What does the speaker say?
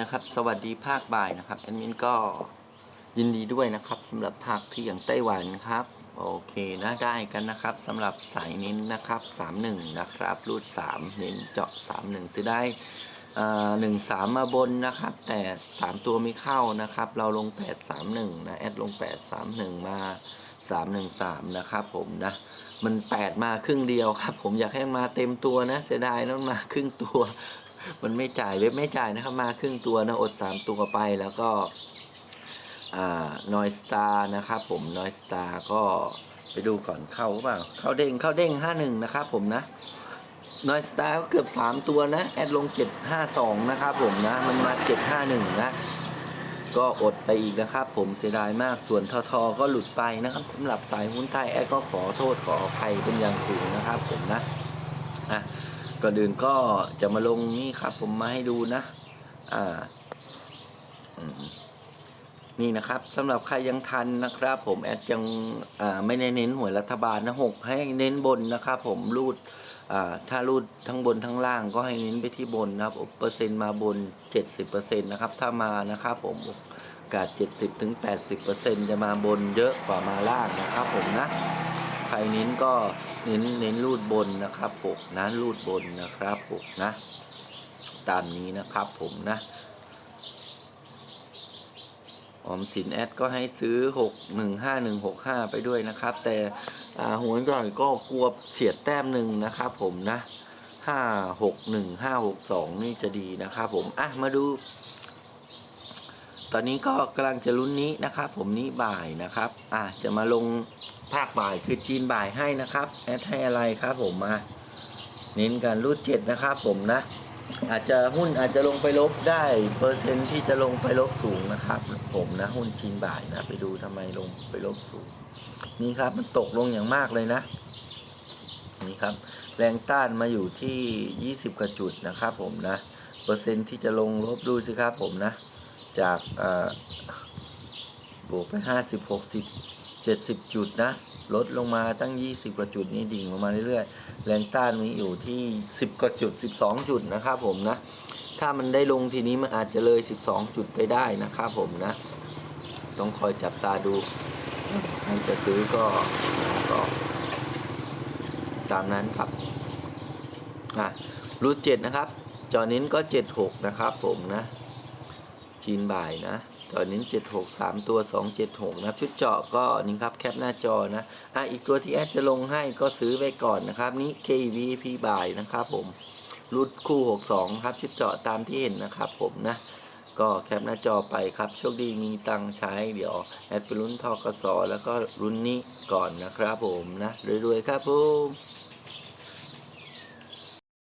นะครับสวัสดีภาคบ่ายนะครับแอดมินก็ยินดีด้วยนะครับสำหรับภาคที่อย่างไต้หวันครับโอเคนะได้กันนะครับสำหรับสายเน้นนะครับ 31 นะครับ รูด 3 เน้นเจาะ 31 ซื้อได้หนึ่งสามมาบนนะครับ แต่ 3 ตัวไม่เข้านะครับ เราลง 831 นะแอดลง 831 มา 313 นะครับผมนะมัน 8 มาครึ่งเดียวครับ ผมอยากให้มาเต็มตัวนะเสียดายนะมันมาครึ่งตัว มันไม่จ่ายเว็บไม่จ่ายนะครับมาครึ่งตัวนะอด 3 ตัวไปแล้วก็นอยสตาร์นะครับผมนอยสตาร์ก็ไปดูก่อนเข้าเปล่าเข้าเด้งเข้าเด้ง 51 นะครับผมนะนอยสตาร์ก็เกือบ 3 ตัวนะ แอดลง 752 นะครับผมนะ มันมา 751 นะ ก็อดไปอีกนะครับ ผมเสียดายมากส่วนทอทก็หลุดไปนะครับสำหรับสายหุ้นไทยแอดก็ขอโทษขออภัยเป็นอย่างสูงนะครับผมนะอะ ก่อนอื่นก็จะมาลงนี่ครับ ผมมาให้ดูนะ อ่านี่นะครับสำหรับใครยังทันนะครับ ผมแอดยังไม่ได้เน้นหวยรัฐบาลนะหกให้เน้นบนนะครับ ผมรูดถ้ารูดทั้งบนทั้งล่างก็ให้เน้นไปที่บนนะครับเปอร์เซ็นต์มาบน 70%นะครับถ้ามานะครับ ผมโอกาส 70ถึง80%จะมาบนเยอะกว่ามาล่างนะครับ ผมนะ ครเน้นก็เน้นเน้นรูดบนนะครับผมนะรูดบนนะครับผมนะ ตามนี้นะครับผมนะออมสินแอดก็ให้ซื้อ 6 1 5 1 6 5 ไปด้วยนะครับ แต่หัวจ่อยก็กลัวเฉียดแต้มหนึ่งนะครับผมนะ 5 6 1 5 6 2 นี่จะดีนะครับผม อะ มาดู ตอนนี้ก็กำลังจะลุ้นนี้นะครับ ผมนี้บ่ายนะครับ อะจะมาลงภาคบ่ายคือจีนบ่ายให้นะครับแอดให้อะไรครับผมมาเน้นการรูดเจ็ดนะครับผมนะ อาจจะหุ้นอาจจะลงไปลบได้เปอร์เซ็นต์ที่จะลงไปลบสูงนะครับ ผมนะหุ้นจีนบ่ายนะ ไปดูทำไมลงไปลบสูง นี่ครับมันตกลงอย่างมากเลยนะ นี่ครับ แรงต้านมาอยู่ที่ 20กว่าจุดนะครับ ผมนะ เปอร์เซ็นต์ที่จะลงลบดูสิครับผมนะ จากอ่าบวกไป 50 60 70 จุดนะ ลดลงมาตั้ง 20 กว่าจุดนี่ดิ่งลงมาเรื่อยๆ แรงต้านมีอยู่ที่ 10 กว่าจุด 12 จุดนะครับผมนะ ถ้ามันได้ลงทีนี้มันอาจจะเลย 12 จุดไปได้นะครับผมนะ ต้องคอยจับตาดูใครจะซื้อก็ก็ ตามนั้นครับอะรูทเจ็ดนะครับ จอนิ้นก็เจ็ดหกนะครับผมนะ จีนบ่ายนะจอนิ้นเจ็ดหกสามตัวสองเจ็ดหกนะชุดเจาะก็นี่ครับแคปหน้าจอนะอะอีกตัวที่แอดจะลงให้ก็ซื้อไว้ก่อนนะครับ นี่ KVP บ่ายนะครับผมรูดคู่ 62 ครับ ชุดเจาะตามที่เห็นนะครับผมนะ ก็แคปหน้าจอไปครับ โชคดีมีตังค์ใช้ เดี๋ยว แอดไปลุ้นทอกสแล้วก็ลุ้นนี้ก่อนนะครับผมนะรวยๆครับผม